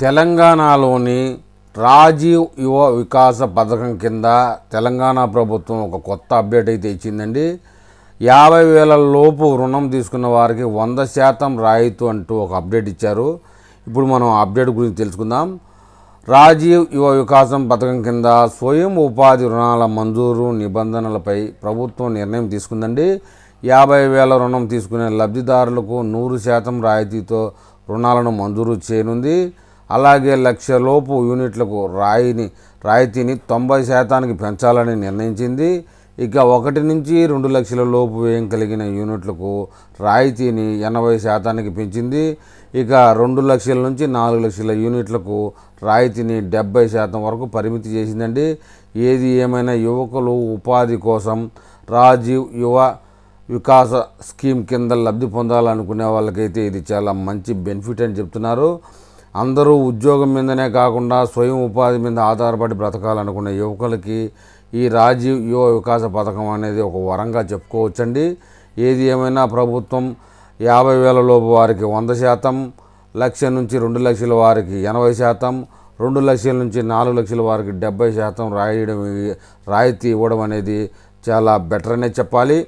తెలంగాణలోని రాజీవ్ యువ వికాస పథకం కింద తెలంగాణ ప్రభుత్వం ఒక కొత్త అప్డేట్ అయితే ఇచ్చిందండి. యాభై వేల లోపు రుణం తీసుకున్న వారికి వంద శాతం రాయితీ అంటూ ఒక అప్డేట్ ఇచ్చారు. ఇప్పుడు మనం అప్డేట్ గురించి తెలుసుకుందాం. రాజీవ్ యువ వికాసం పథకం కింద స్వయం ఉపాధి రుణాల మంజూరు నిబంధనలపై ప్రభుత్వం నిర్ణయం తీసుకుందండి. యాభై వేల రుణం తీసుకునే లబ్ధిదారులకు నూరు శాతం రాయితీతో రుణాలను మంజూరు చేయనుంది. అలాగే లక్ష లోపు యూనిట్లకు రాయిని రాయితీని తొంభై శాతానికి పెంచాలని నిర్ణయించింది. ఇక ఒకటి నుంచి రెండు లక్షల లోపు వ్యయం కలిగిన యూనిట్లకు రాయితీని ఎనభై శాతానికి పెంచింది. ఇక రెండు లక్షల నుంచి నాలుగు లక్షల యూనిట్లకు రాయితీని డెబ్బై శాతం వరకు పరిమితి చేసిందండి. ఏది ఏమైనా యువకులు ఉపాధి కోసం రాజీవ్ యువ వికాస స్కీమ్ కింద లబ్ధి పొందాలనుకునే వాళ్ళకైతే ఇది చాలా మంచి బెనిఫిట్ అని చెప్తున్నారు. అందరూ ఉద్యోగం మీదనే కాకుండా స్వయం ఉపాధి మీద ఆధారపడి బ్రతకాలనుకునే యువకులకి ఈ రాజీవ్ యువ వికాస పథకం అనేది ఒక వరంగా చెప్పుకోవచ్చండి. ఏది ఏమైనా ప్రభుత్వం యాభై వేల లోపు వారికి వంద శాతం లక్ష నుంచి రెండు లక్షల వారికి ఎనభై శాతం రెండు లక్షల నుంచి నాలుగు లక్షల వారికి డెబ్బై శాతం రాయడం రాయితీ ఇవ్వడం అనేది చాలా బెటర్ అనే చెప్పాలి.